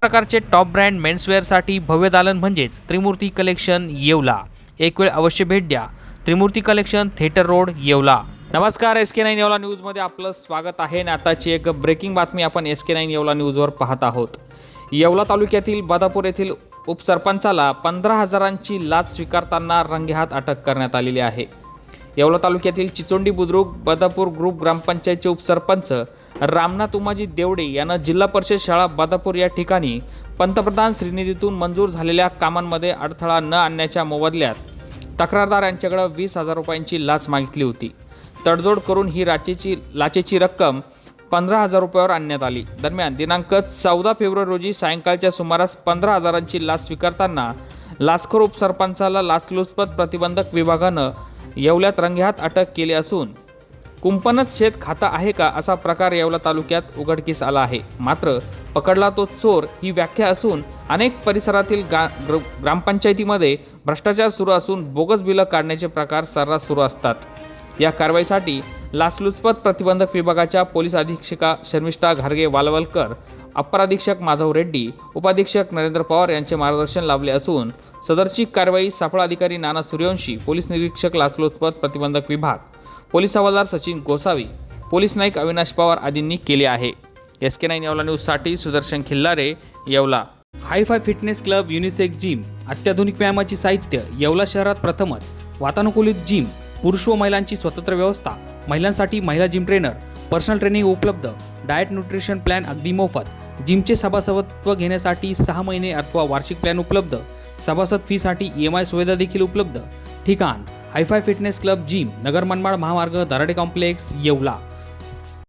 प्रकारचे top brand मेन्सवेअरसाठी भव्य दालन म्हणजेच त्रिमूर्ती कलेक्शन येवला. एक वेळ अवश्य भेट द्या. Trimurti collection theatre road Yeola. नमस्कार एस के नाईन येवला न्यूजमध्ये आपलं स्वागत आहे. आणि आताची एक ब्रेकिंग बातमी आपण एस के नाईन येवला न्यूजवर पाहत आहोत. येवला तालुक्यातील बदापूर येथील उपसरपंचाला पंधरा हजारांची लाच स्वीकारताना रंगेहात अटक करण्यात आलेली आहे. येवला तालुक्यातील चिचोंडी बुद्रुक बदापूर ग्रुप ग्रामपंचायतचे उपसरपंच रामनाथ उमाजी देवडे यांना जिल्हा परिषद शाळा बदापूर या ठिकाणी पंतप्रधान श्रीनिधीतून मंजूर झालेल्या कामांमध्ये अडथळा न आणण्याच्या मोबदल्यात तक्रारदार यांच्याकडे वीस हजार रुपयांची लाच मागितली होती. तडजोड करून ही राचेची लाचेची रक्कम पंधरा हजार रुपयावर आणण्यात आली. दरम्यान दिनांक चौदा फेब्रुवारी रोजी सायंकाळच्या सुमारास पंधरा हजारांची लाच स्वीकारताना लाचखोर उपसरपंचाला लाचलुचपत प्रतिबंधक विभागानं येवल्यात रंगेहात अटक केली असून कुंपणच शेत खाता आहे का असा प्रकार येवला तालुक्यात उघडकीस आला आहे. मात्र पकडला तो चोर ही व्याख्या असून अनेक परिसरातील गा ग्र ग्रामपंचायतीमध्ये भ्रष्टाचार सुरू असून बोगस बिलं काढण्याचे प्रकार सर्रास सुरू असतात. या कारवाईसाठी लाचलुचपत प्रतिबंधक विभागाच्या पोलीस अधीक्षिका शर्मिष्ठा घारगे वालवलकर अप्पर अधीक्षक माधव रेड्डी उपाधीक्षक नरेंद्र पवार यांचे मार्गदर्शन लाभले असून सदरची कारवाई सापळा अधिकारी नाना सूर्यवंशी पोलीस निरीक्षक लाचलुचपत प्रतिबंधक विभाग पोलीस हवालदार सचिन गोसावी पोलीस नाईक अविनाश पवार आदींनी केले आहे. एस के नाईन येवला न्यूजसाठी Sudarshan Khillare Yeola. Hi fi fitness club unisex gym अत्याधुनिक व्यायामाची साहित्य येवला शहरात प्रथमच. वातानुकूलित जिम पुरुष व महिलांची स्वतंत्र व्यवस्था महिलांसाठी महिला जिम ट्रेनर पर्सनल ट्रेनिंग उपलब्ध डाएट न्यूट्रिशन प्लॅन अगदी मोफत जिमचे सभासदत्व घेण्यासाठी सहा महिने अथवा वार्षिक प्लॅन उपलब्ध. सभासद फीसाठी ई एम आय सुविधा देखील उपलब्ध. ठिकाण hi fi fitness club gym Nagar Manmad महामार्ग दराडे कॉम्प्लेक्स येवला.